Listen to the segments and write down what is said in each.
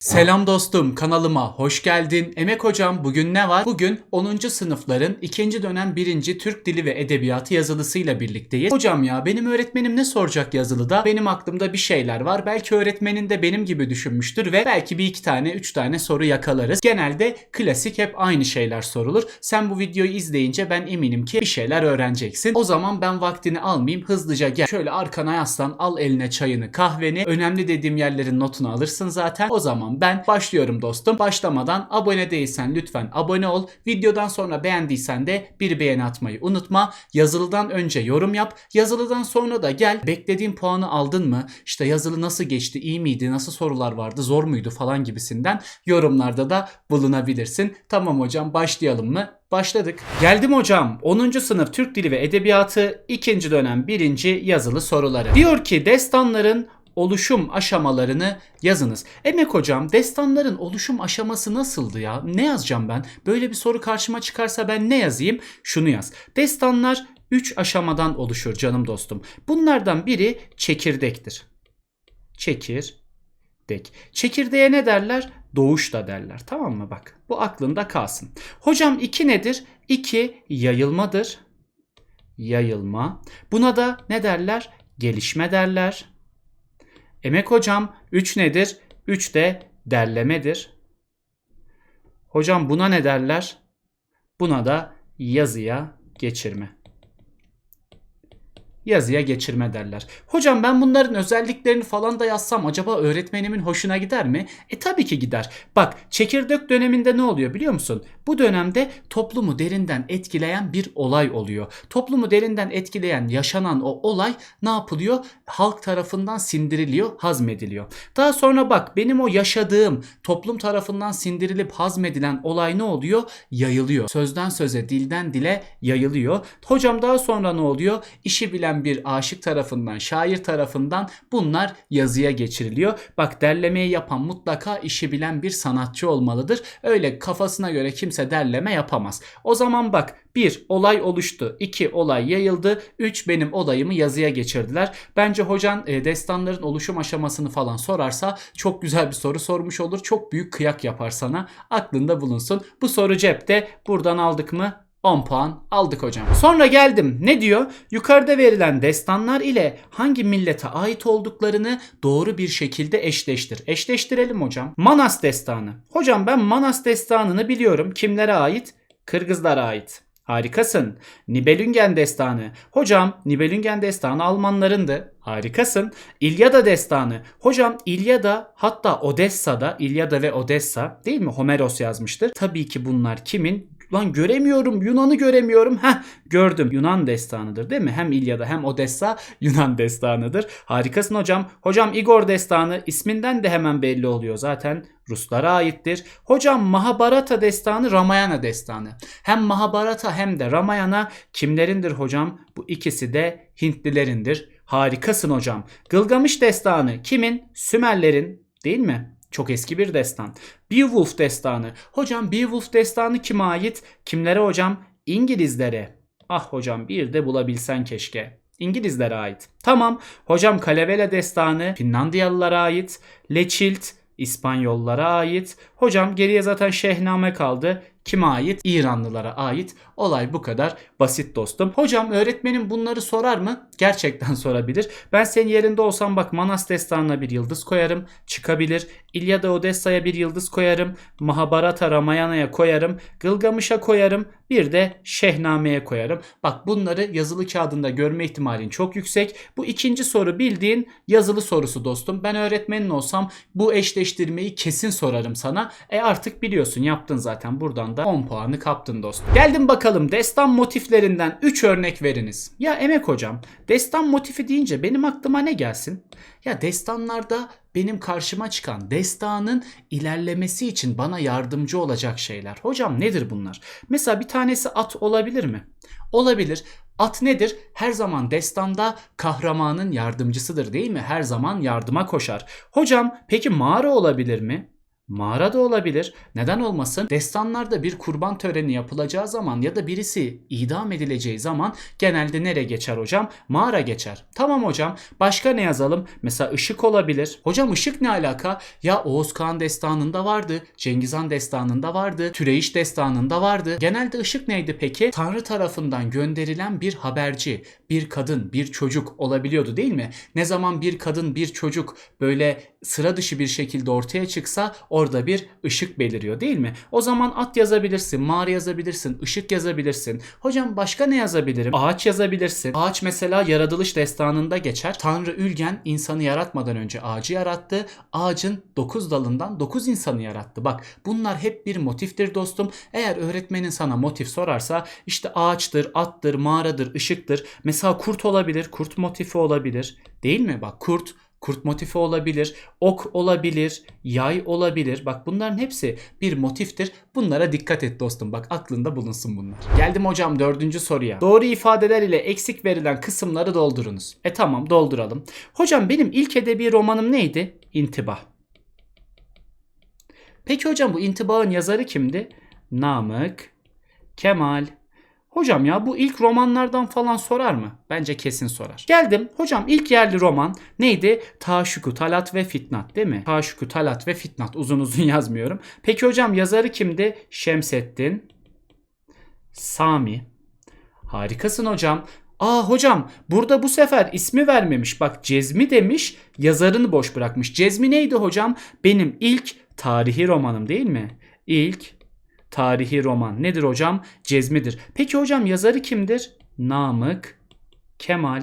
Selam dostum kanalıma hoş geldin. Emek hocam bugün ne var? Bugün 10. sınıfların 2. dönem 1. Türk Dili ve Edebiyatı yazılısıyla birlikteyiz. Hocam ya benim öğretmenim ne soracak yazılıda? Benim aklımda bir şeyler var. Belki öğretmenin de benim gibi düşünmüştür ve belki bir iki tane üç tane soru yakalarız. Genelde klasik hep aynı şeyler sorulur. Sen bu videoyu izleyince ben eminim ki bir şeyler öğreneceksin. O zaman ben vaktini almayayım hızlıca gel. Şöyle arkana yaslan al eline çayını kahveni. Önemli dediğim yerlerin notunu alırsın zaten. O zaman ben başlıyorum dostum. Başlamadan abone değilsen lütfen abone ol. Videodan sonra beğendiysen de bir beğeni atmayı unutma. Yazılıdan önce yorum yap. Yazılıdan sonra da gel. Beklediğin puanı aldın mı? İşte yazılı nasıl geçti? iyi miydi? Nasıl sorular vardı? Zor muydu falan gibisinden yorumlarda da bulunabilirsin. Tamam hocam başlayalım mı? Başladık. Geldim hocam. 10. sınıf Türk Dili ve Edebiyatı 2. dönem 1. yazılı soruları. Diyor ki destanların oluşum aşamalarını yazınız. Emek hocam destanların oluşum aşaması nasıldı ya? Ne yazacağım ben? Böyle bir soru karşıma çıkarsa ben ne yazayım? Şunu yaz. Destanlar 3 aşamadan oluşur canım dostum. Bunlardan biri çekirdektir. Çekirdek. Çekirdeğe ne derler? Doğuş da derler. Tamam mı bak? Bu aklında kalsın. Hocam 2 nedir? 2 yayılmadır. Yayılma. Buna da ne derler? Gelişme derler. Emek hocam 3 nedir? 3 de derlemedir. Hocam buna ne derler? Buna da yazıya geçirme. Yazıya geçirme derler. Hocam ben bunların özelliklerini falan da yazsam acaba öğretmenimin hoşuna gider mi? E tabii ki gider. Bak çekirdek döneminde ne oluyor biliyor musun? Bu dönemde toplumu derinden etkileyen bir olay oluyor. Toplumu derinden etkileyen yaşanan o olay ne yapılıyor? Halk tarafından sindiriliyor, hazmediliyor. Daha sonra bak benim o yaşadığım toplum tarafından sindirilip hazmedilen olay ne oluyor? Yayılıyor. Sözden söze, dilden dile yayılıyor. Hocam daha sonra ne oluyor? İşi bilen bir aşık tarafından, şair tarafından bunlar yazıya geçiriliyor. Bak derlemeyi yapan mutlaka işi bilen bir sanatçı olmalıdır. Öyle kafasına göre kimse derleme yapamaz. O zaman bak bir olay oluştu. iki olay yayıldı. Üç benim olayımı yazıya geçirdiler. Bence hocan e, destanların oluşum aşamasını falan sorarsa çok güzel bir soru sormuş olur. Çok büyük kıyak yapar sana. Aklında bulunsun. Bu soru cepte. Buradan aldık mı? 10 puan aldık hocam. Sonra geldim. Ne diyor? Yukarıda verilen destanlar ile hangi millete ait olduklarını doğru bir şekilde eşleştir. Eşleştirelim hocam. Manas destanı. Hocam ben Manas destanını biliyorum. Kimlere ait? Kırgızlara ait. Harikasın. Nibelungen destanı. Hocam Nibelungen destanı Almanlarındı. Harikasın. İlyada destanı. Hocam İlyada hatta Odessa'da İlyada ve Odessa değil mi? Homeros yazmıştır. Tabii ki bunlar kimin? Lan göremiyorum Yunan'ı göremiyorum. Heh gördüm. Yunan destanıdır değil mi? Hem İlyada hem Odessa Yunan destanıdır. Harikasın hocam. Hocam Igor destanı isminden de hemen belli oluyor zaten. Ruslara aittir. Hocam Mahabharata destanı Ramayana destanı. Hem Mahabharata hem de Ramayana kimlerindir hocam? Bu ikisi de Hintlilerindir. Harikasın hocam. Gılgamış destanı kimin? Sümerlerin değil mi? Çok eski bir destan. Beowulf destanı. Hocam Beowulf destanı kime ait? Kimlere hocam? İngilizlere. Ah hocam bir de bulabilsen keşke. İngilizlere ait. Tamam. Hocam Kalevala destanı Finlandiyalılara ait. Lechilt İspanyollara ait. Hocam geriye zaten Şehname kaldı. Kime ait? İranlılara ait. Olay bu kadar basit dostum. Hocam öğretmenim bunları sorar mı? Gerçekten sorabilir. Ben senin yerinde olsam bak Manas destanına bir yıldız koyarım. Çıkabilir. İlyada Odessa'ya bir yıldız koyarım. Mahabharata Ramayana'ya koyarım. Gılgamış'a koyarım. Bir de Şehname'ye koyarım. Bak bunları yazılı kağıdında görme ihtimalin çok yüksek. Bu ikinci soru bildiğin yazılı sorusu dostum. Ben öğretmenin olsam bu eşleştirmeyi kesin sorarım sana. E artık biliyorsun yaptın zaten buradan da 10 puanı kaptın dostum. Geldim bakalım destan motiflerinden 3 örnek veriniz. Ya Emek hocam destan motifi deyince benim aklıma ne gelsin? Ya destanlarda benim karşıma çıkan destanın ilerlemesi için bana yardımcı olacak şeyler. Hocam nedir bunlar? Mesela bir tanesi at olabilir mi? Olabilir. At nedir? Her zaman destanda kahramanın yardımcısıdır değil mi? Her zaman yardıma koşar. Hocam peki mağara olabilir mi? Mağara da olabilir. Neden olmasın? Destanlarda bir kurban töreni yapılacağı zaman ya da birisi idam edileceği zaman genelde nereye geçer hocam? Mağara geçer. Tamam hocam. Başka ne yazalım? Mesela ışık olabilir. Hocam ışık ne alaka? Ya Oğuz Kağan destanında vardı. Cengiz Han destanında vardı. Türeyiş destanında vardı. Genelde ışık neydi peki? Tanrı tarafından gönderilen bir haberci, bir kadın, bir çocuk olabiliyordu değil mi? Ne zaman bir kadın, bir çocuk böyle sıra dışı bir şekilde ortaya çıksa orada bir ışık beliriyor değil mi? O zaman at yazabilirsin, mağara yazabilirsin, ışık yazabilirsin. Hocam başka ne yazabilirim? Ağaç yazabilirsin. Ağaç mesela yaratılış destanında geçer. Tanrı Ülgen insanı yaratmadan önce ağacı yarattı. Ağacın 9 dalından 9 insanı yarattı. Bak bunlar hep bir motiftir dostum. Eğer öğretmenin sana motif sorarsa işte ağaçtır, attır, mağaradır, ışıktır. Mesela kurt olabilir, kurt motifi olabilir. Değil mi? Bak kurt Kurt motifi olabilir, ok olabilir, yay olabilir. Bak bunların hepsi bir motiftir. Bunlara dikkat et dostum. Bak aklında bulunsun bunlar. Geldim hocam dördüncü soruya. Doğru ifadeler ile eksik verilen kısımları doldurunuz. E tamam dolduralım. Hocam benim ilk edebi romanım neydi? İntibah. Peki hocam bu intibahın yazarı kimdi? Namık Kemal. Hocam ya bu ilk romanlardan falan sorar mı? Bence kesin sorar. Geldim. Hocam ilk yerli roman neydi? Taşuku Talat ve Fitnat değil mi? Taşuku Talat ve Fitnat. Uzun uzun yazmıyorum. Peki hocam yazarı kimdi? Şemsettin Sami. Harikasın hocam. Aa hocam burada bu sefer ismi vermemiş. Bak Cezmi demiş yazarını boş bırakmış. Cezmi neydi hocam? Benim ilk tarihi romanım değil mi? İlk tarihi roman. Nedir hocam? Cezmidir. Peki hocam yazarı kimdir? Namık Kemal.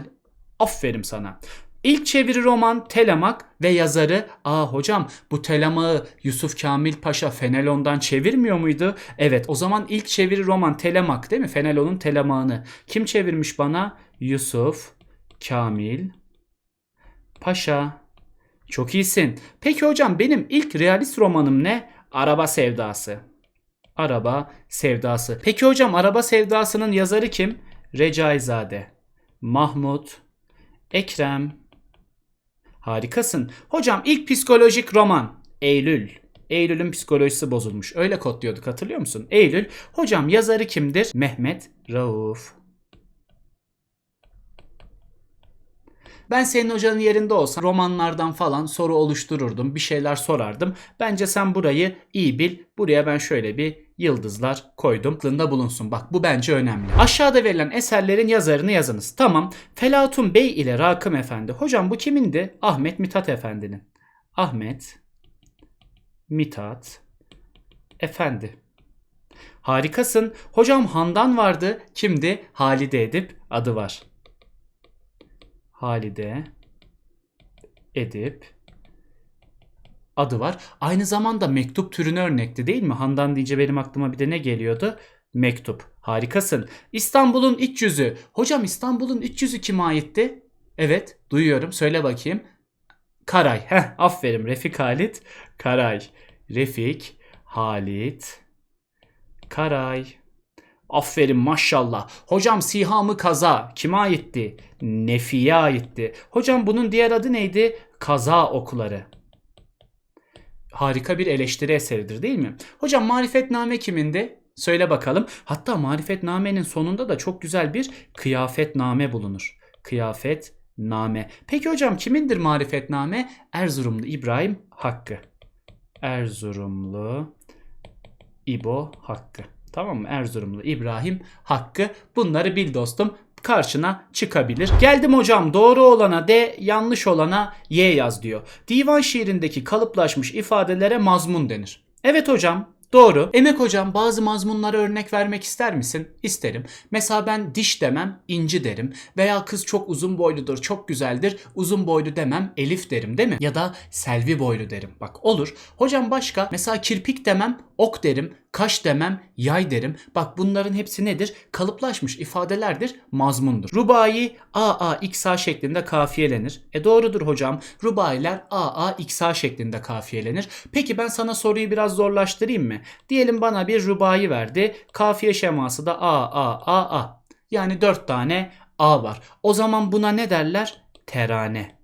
Aferin sana. İlk çeviri roman Telemak ve yazarı aa hocam bu Telemak'ı Yusuf Kamil Paşa Fenelon'dan çevirmiyor muydu? Evet o zaman ilk çeviri roman Telemak değil mi? Fenelon'un Telemak'ını. Kim çevirmiş bana? Yusuf Kamil Paşa. Çok iyisin. Peki hocam benim ilk realist romanım ne? Araba Sevdası. Araba Sevdası. Peki hocam Araba Sevdası'nın yazarı kim? Recaizade. Mahmut. Ekrem. Harikasın. Hocam ilk psikolojik roman. Eylül. Eylül'ün psikolojisi bozulmuş. Öyle kodluyorduk hatırlıyor musun? Eylül. Hocam yazarı kimdir? Mehmet Rauf. Ben senin hocanın yerinde olsam romanlardan falan soru oluştururdum. Bir şeyler sorardım. Bence sen burayı iyi bil. Buraya ben şöyle bir yıldızlar koydum. Aklında bulunsun. Bak bu bence önemli. Aşağıda verilen eserlerin yazarını yazınız. Tamam. Felatun Bey ile Rakım Efendi. Hocam bu kimindi? Ahmet Mithat Efendi'nin. Ahmet Mithat Efendi. Harikasın. Hocam Handan vardı. Kimdi? Halide Edip adı var. Halide Edip adı var. Aynı zamanda mektup türüne örnekti değil mi? Handan deyince benim aklıma bir de ne geliyordu? Mektup. Harikasın. İstanbul'un iç yüzü. Hocam İstanbul'un iç yüzü kime aitti? Evet duyuyorum. Söyle bakayım. Karay. Heh aferin. Refik Halit. Karay. Refik Halit. Karay. Aferin maşallah. Hocam Sihamı Kaza kime aitti? Nefi'ye aitti. Hocam bunun diğer adı neydi? Kaza okuları. Harika bir eleştiri eseridir değil mi? Hocam Marifetname kimindi? Söyle bakalım. Hatta Marifetname'nin sonunda da çok güzel bir kıyafetname bulunur. Kıyafetname. Peki hocam kimindir Marifetname? Erzurumlu İbrahim Hakkı. Erzurumlu İbo Hakkı. Tamam mı? Erzurumlu İbrahim Hakkı. Bunları bil dostum. Karşına çıkabilir. Geldim hocam doğru olana D, yanlış olana Y yaz diyor. Divan şiirindeki kalıplaşmış ifadelere mazmun denir. Evet hocam Doğru. Emek hocam bazı mazmunlara örnek vermek ister misin? İsterim. Mesela ben diş demem, inci derim. Veya kız çok uzun boyludur, çok güzeldir. Uzun boylu demem, Elif derim değil mi? Ya da Selvi boylu derim. Bak olur. Hocam başka? Mesela kirpik demem, ok derim. Kaş demem, yay derim. Bak bunların hepsi nedir? Kalıplaşmış ifadelerdir, mazmundur. Rubai a a x a şeklinde kafiyelenir. E doğrudur hocam. Rubailer a a x a şeklinde kafiyelenir. Peki ben sana soruyu biraz zorlaştırayım mı? Diyelim bana bir rubai verdi. Kafiye şeması da a a a a. Yani dört tane a var. O zaman buna ne derler? Terane.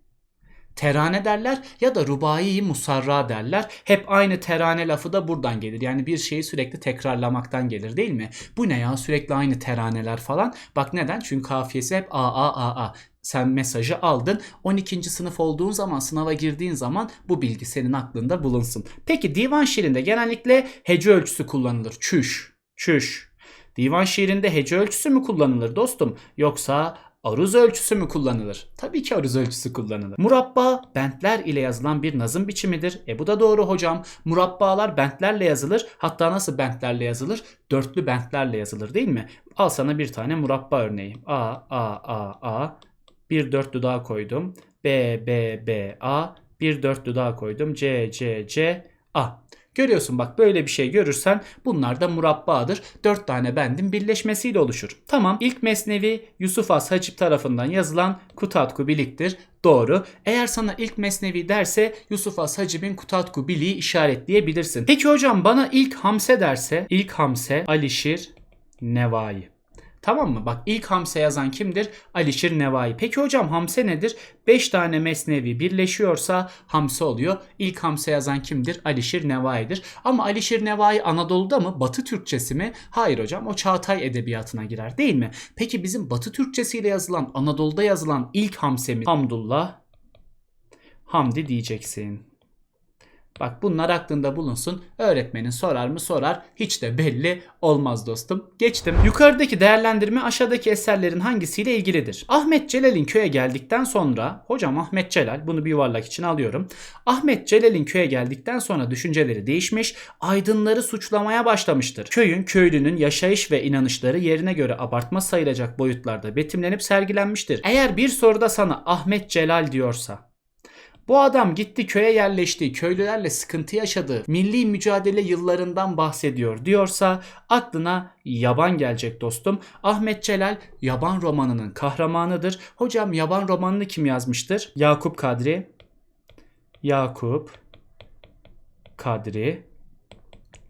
Terane derler ya da rubai musarra derler. Hep aynı terane lafı da buradan gelir. Yani bir şeyi sürekli tekrarlamaktan gelir değil mi? Bu ne ya sürekli aynı teraneler falan. Bak neden? Çünkü kafiyesi hep a a a a. Sen mesajı aldın. 12. sınıf olduğun zaman, sınava girdiğin zaman bu bilgi senin aklında bulunsun. Peki divan şiirinde genellikle hece ölçüsü kullanılır. Çüş, çüş. Divan şiirinde hece ölçüsü mü kullanılır dostum? Yoksa aruz ölçüsü mü kullanılır? Tabii ki aruz ölçüsü kullanılır. Murabba bentler ile yazılan bir nazım biçimidir. E bu da doğru hocam. Murabbalar bentlerle yazılır. Hatta nasıl bentlerle yazılır? Dörtlü bentlerle yazılır değil mi? Al sana bir tane murabba örneği. A, A, A, A. Bir dörtlü daha koydum. B, B, B, A. Bir dörtlü daha koydum. C, C, C, A. Görüyorsun bak böyle bir şey görürsen bunlar da murabbadır. Dört tane bendin birleşmesiyle oluşur. Tamam ilk mesnevi Yusuf As Hacip tarafından yazılan Kutatku Bilik'tir. Doğru. Eğer sana ilk mesnevi derse Yusuf As Hacib'in Kutatku Bilik'i işaretleyebilirsin. Peki hocam bana ilk Hamse derse ilk Hamse Alişir Nevai. Tamam mı? Bak ilk Hamse yazan kimdir? Alişir Nevai. Peki hocam Hamse nedir? 5 tane mesnevi birleşiyorsa Hamse oluyor. İlk Hamse yazan kimdir? Alişir Nevai'dir. Ama Alişir Nevai Anadolu'da mı? Batı Türkçesi mi? Hayır hocam o Çağatay Edebiyatı'na girer değil mi? Peki bizim Batı Türkçesiyle yazılan Anadolu'da yazılan ilk Hamsemiz Hamdullah Hamdi diyeceksin. Bak bunlar aklında bulunsun. Öğretmenin sorar mı sorar. Hiç de belli olmaz dostum. Geçtim. Yukarıdaki değerlendirme aşağıdaki eserlerin hangisiyle ilgilidir? Ahmet Celal'in köye geldikten sonra hocam Ahmet Celal bunu bir yuvarlak için alıyorum. Ahmet Celal'in köye geldikten sonra düşünceleri değişmiş, aydınları suçlamaya başlamıştır. Köyün, köylünün yaşayış ve inanışları yerine göre abartma sayılacak boyutlarda betimlenip sergilenmiştir. Eğer bir soruda sana Ahmet Celal diyorsa bu adam gitti köye yerleşti, köylülerle sıkıntı yaşadı, milli mücadele yıllarından bahsediyor diyorsa aklına yaban gelecek dostum. Ahmet Celal yaban romanının kahramanıdır. Hocam yaban romanını kim yazmıştır? Yakup Kadri. Yakup Kadri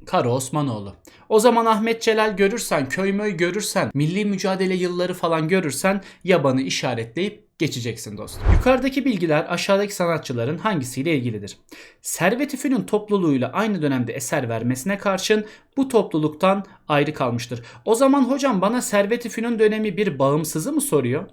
Kara Osmanoğlu. O zaman Ahmet Celal görürsen, köymöy görürsen, milli mücadele yılları falan görürsen yabanı işaretleyip geçeceksin dostum. Yukarıdaki bilgiler aşağıdaki sanatçıların hangisiyle ilgilidir? Servet-i Fünun topluluğuyla aynı dönemde eser vermesine karşın bu topluluktan ayrı kalmıştır. O zaman hocam bana Servet-i Fünun dönemi bir bağımsızı mı soruyor?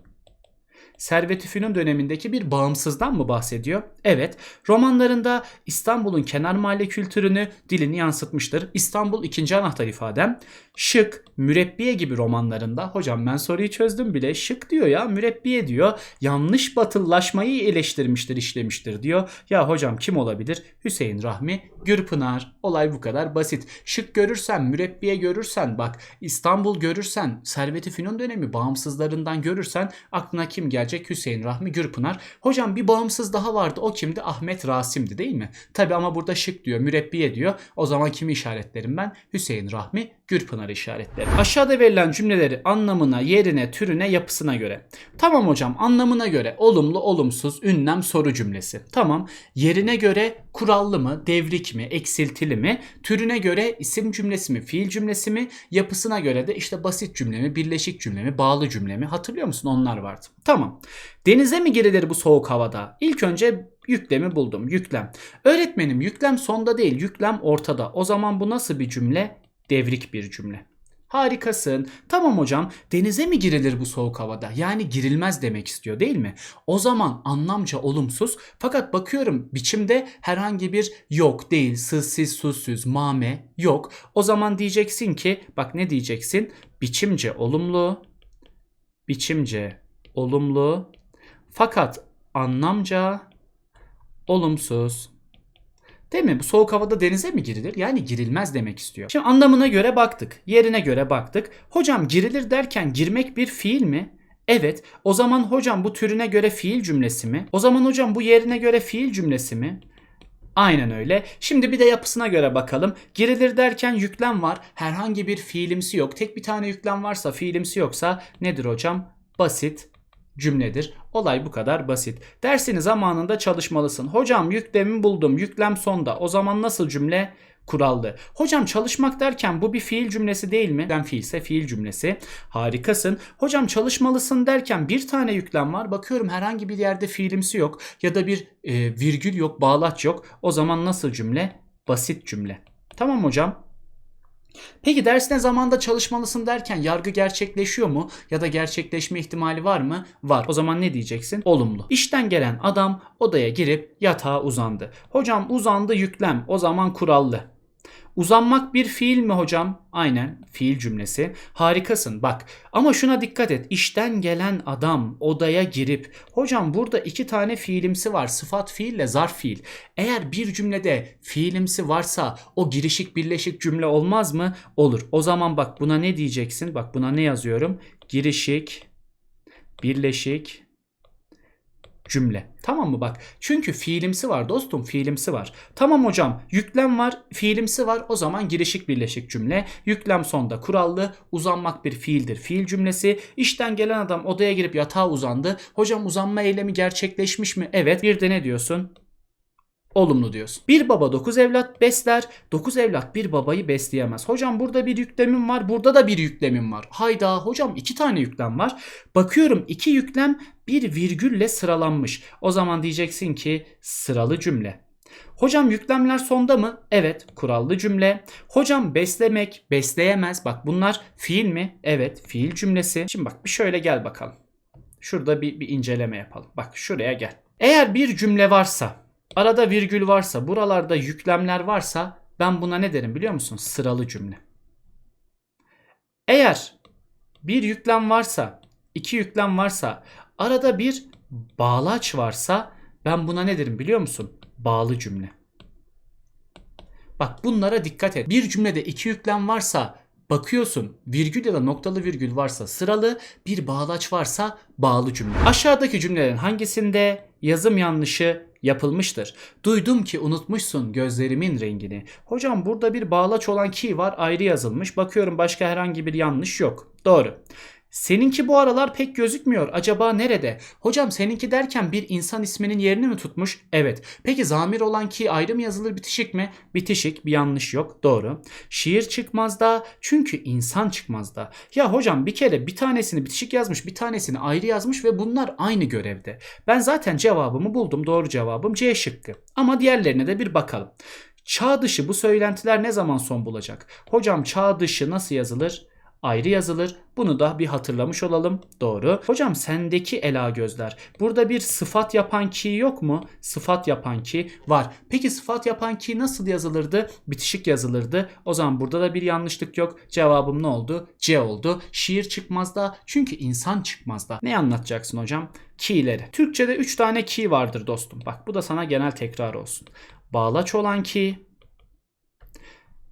Servet-i Fünun dönemindeki bir bağımsızdan mı bahsediyor? Evet. Romanlarında İstanbul'un kenar mahalle kültürünü, dilini yansıtmıştır. İstanbul ikinci anahtar ifadem. Şık, mürebbiye gibi romanlarında hocam ben soruyu çözdüm bile. Şık diyor ya mürebbiye diyor. Yanlış batıllaşmayı eleştirmiştir, işlemiştir diyor. Ya hocam kim olabilir? Hüseyin Rahmi Gürpınar. Olay bu kadar basit. Şık görürsen, mürebbiye görürsen bak İstanbul görürsen, Servet-i Fünun dönemi bağımsızlarından görürsen aklına kim gelecek? Hüseyin Rahmi Gürpınar. Hocam bir bağımsız daha vardı. O kimdi? Ahmet Rasim'di değil mi? Tabi ama burada şık diyor, mürebbiye diyor. O zaman kimi işaretlerim ben? Hüseyin Rahmi Gürpınar işaretlerim. Aşağıda verilen cümleleri anlamına, yerine, türüne, yapısına göre. Tamam hocam anlamına göre olumlu, olumsuz, ünlem, soru cümlesi. Tamam. Yerine göre kurallı mı, devrik mi, eksiltili mi? Türüne göre isim cümlesi mi, fiil cümlesi mi? Yapısına göre de işte basit cümle mi, birleşik cümle mi, bağlı cümle mi? Hatırlıyor musun? Onlar vardı. Tamam. Denize mi girilir bu soğuk havada? İlk önce yüklemi buldum. Yüklem. Öğretmenim yüklem sonda değil, yüklem ortada. O zaman bu nasıl bir cümle? Devrik bir cümle. Harikasın. Tamam hocam denize mi girilir bu soğuk havada? Yani girilmez demek istiyor değil mi? O zaman anlamca olumsuz fakat bakıyorum biçimde herhangi bir yok değil, sızsız, susuz, mame yok. O zaman diyeceksin ki bak ne diyeceksin? Biçimce olumlu, biçimce olumlu fakat anlamca olumsuz. Değil mi? Bu soğuk havada denize mi girilir? Yani girilmez demek istiyor. Şimdi anlamına göre baktık. Yerine göre baktık. Hocam girilir derken girmek bir fiil mi? Evet. O zaman hocam bu türüne göre fiil cümlesi mi? O zaman hocam bu yerine göre fiil cümlesi mi? Aynen öyle. Şimdi bir de yapısına göre bakalım. Girilir derken yüklem var. Herhangi bir fiilimsi yok. Tek bir tane yüklem varsa fiilimsi yoksa nedir hocam? Basit cümledir. Olay bu kadar basit. Dersini zamanında çalışmalısın. Hocam yüklemi buldum. Yüklem sonda. O zaman nasıl cümle? kurallı. Hocam çalışmak derken bu bir fiil cümlesi değil mi? Ben fiilse fiil cümlesi. Harikasın. Hocam çalışmalısın derken bir tane yüklem var. Bakıyorum herhangi bir yerde fiilimsi yok ya da bir e, virgül yok, bağlaç yok. O zaman nasıl cümle? Basit cümle. Tamam hocam. Peki dersine zamanda çalışmalısın derken yargı gerçekleşiyor mu ya da gerçekleşme ihtimali var mı? Var. O zaman ne diyeceksin? Olumlu. İşten gelen adam odaya girip yatağa uzandı. Hocam uzandı yüklem. O zaman kurallı. Uzanmak bir fiil mi hocam? Aynen fiil cümlesi. Harikasın bak. Ama şuna dikkat et. İşten gelen adam odaya girip hocam burada iki tane fiilimsi var. Sıfat fiille zarf fiil. Eğer bir cümlede fiilimsi varsa o girişik birleşik cümle olmaz mı? Olur. O zaman bak buna ne diyeceksin? Bak buna ne yazıyorum? Girişik birleşik cümle. Tamam mı bak? Çünkü fiilimsi var dostum fiilimsi var. Tamam hocam yüklem var fiilimsi var o zaman girişik birleşik cümle. Yüklem sonda kurallı uzanmak bir fiildir fiil cümlesi. İşten gelen adam odaya girip yatağa uzandı. Hocam uzanma eylemi gerçekleşmiş mi? Evet. Bir de ne diyorsun? Olumlu diyorsun. Bir baba dokuz evlat besler. Dokuz evlat bir babayı besleyemez. Hocam burada bir yüklemim var. Burada da bir yüklemim var. Hayda hocam iki tane yüklem var. Bakıyorum iki yüklem bir virgülle sıralanmış. O zaman diyeceksin ki sıralı cümle. Hocam yüklemler sonda mı? Evet, kurallı cümle. Hocam beslemek, besleyemez. Bak bunlar fiil mi? Evet, fiil cümlesi. Şimdi bak bir şöyle gel bakalım. Şurada bir, bir inceleme yapalım. Bak şuraya gel. Eğer bir cümle varsa, arada virgül varsa, buralarda yüklemler varsa ben buna ne derim biliyor musun? Sıralı cümle. Eğer bir yüklem varsa, iki yüklem varsa, arada bir bağlaç varsa ben buna ne derim biliyor musun? Bağlı cümle. Bak bunlara dikkat et. Bir cümlede iki yüklem varsa bakıyorsun virgül ya da noktalı virgül varsa sıralı bir bağlaç varsa bağlı cümle. Aşağıdaki cümlelerin hangisinde yazım yanlışı yapılmıştır? Duydum ki unutmuşsun gözlerimin rengini. Hocam burada bir bağlaç olan ki var ayrı yazılmış. Bakıyorum başka herhangi bir yanlış yok. Doğru. Seninki bu aralar pek gözükmüyor. Acaba nerede? Hocam seninki derken bir insan isminin yerini mi tutmuş? Evet. Peki zamir olan ki ayrı mı yazılır bitişik mi? Bitişik bir yanlış yok. Doğru. Şiir çıkmaz da çünkü insan çıkmaz da. Ya hocam bir kere bir tanesini bitişik yazmış bir tanesini ayrı yazmış ve bunlar aynı görevde. Ben zaten cevabımı buldum. Doğru cevabım C şıkkı. Ama diğerlerine de bir bakalım. Çağ dışı bu söylentiler ne zaman son bulacak? Hocam çağ dışı nasıl yazılır? Ayrı yazılır. Bunu da bir hatırlamış olalım. Doğru. Hocam sendeki ela gözler. Burada bir sıfat yapan ki yok mu? Sıfat yapan ki var. Peki sıfat yapan ki nasıl yazılırdı? Bitişik yazılırdı. O zaman burada da bir yanlışlık yok. Cevabım ne oldu? C oldu. Şiir çıkmaz da çünkü insan çıkmaz da. Ne anlatacaksın hocam? Ki'leri. Türkçede 3 tane ki vardır dostum. Bak bu da sana genel tekrar olsun. Bağlaç olan ki,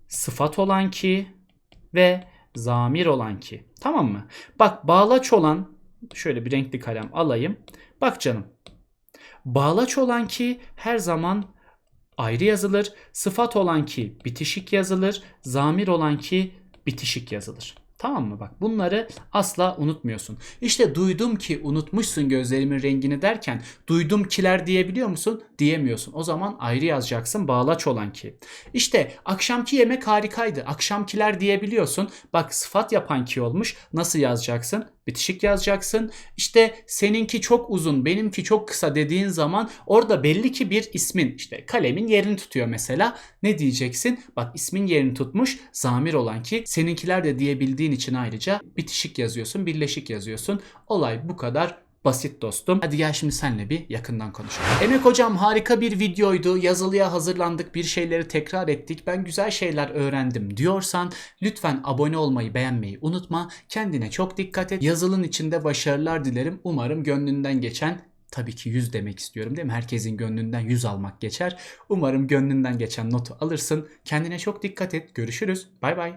sıfat olan ki ve zamir olan ki. Tamam mı? Bak bağlaç olan şöyle bir renkli kalem alayım. Bak canım. Bağlaç olan ki her zaman ayrı yazılır. Sıfat olan ki bitişik yazılır. Zamir olan ki bitişik yazılır. Tamam mı? Bak bunları asla unutmuyorsun. İşte duydum ki unutmuşsun gözlerimin rengini derken duydum kiler diyebiliyor musun? Diyemiyorsun. O zaman ayrı yazacaksın bağlaç olan ki. İşte akşamki yemek harikaydı. Akşamkiler diyebiliyorsun. Bak sıfat yapan ki olmuş. Nasıl yazacaksın? Bitişik yazacaksın. İşte seninki çok uzun, benimki çok kısa dediğin zaman orada belli ki bir ismin işte kalemin yerini tutuyor mesela. Ne diyeceksin? Bak ismin yerini tutmuş zamir olan ki seninkiler de diyebildiğin için ayrıca bitişik yazıyorsun, birleşik yazıyorsun. Olay bu kadar basit dostum. Hadi gel şimdi senle bir yakından konuşalım. Emek hocam harika bir videoydu. Yazılıya hazırlandık. Bir şeyleri tekrar ettik. Ben güzel şeyler öğrendim diyorsan lütfen abone olmayı, beğenmeyi unutma. Kendine çok dikkat et. Yazılın içinde başarılar dilerim. Umarım gönlünden geçen tabii ki 100 demek istiyorum değil mi? Herkesin gönlünden 100 almak geçer. Umarım gönlünden geçen notu alırsın. Kendine çok dikkat et. Görüşürüz. Bay bay.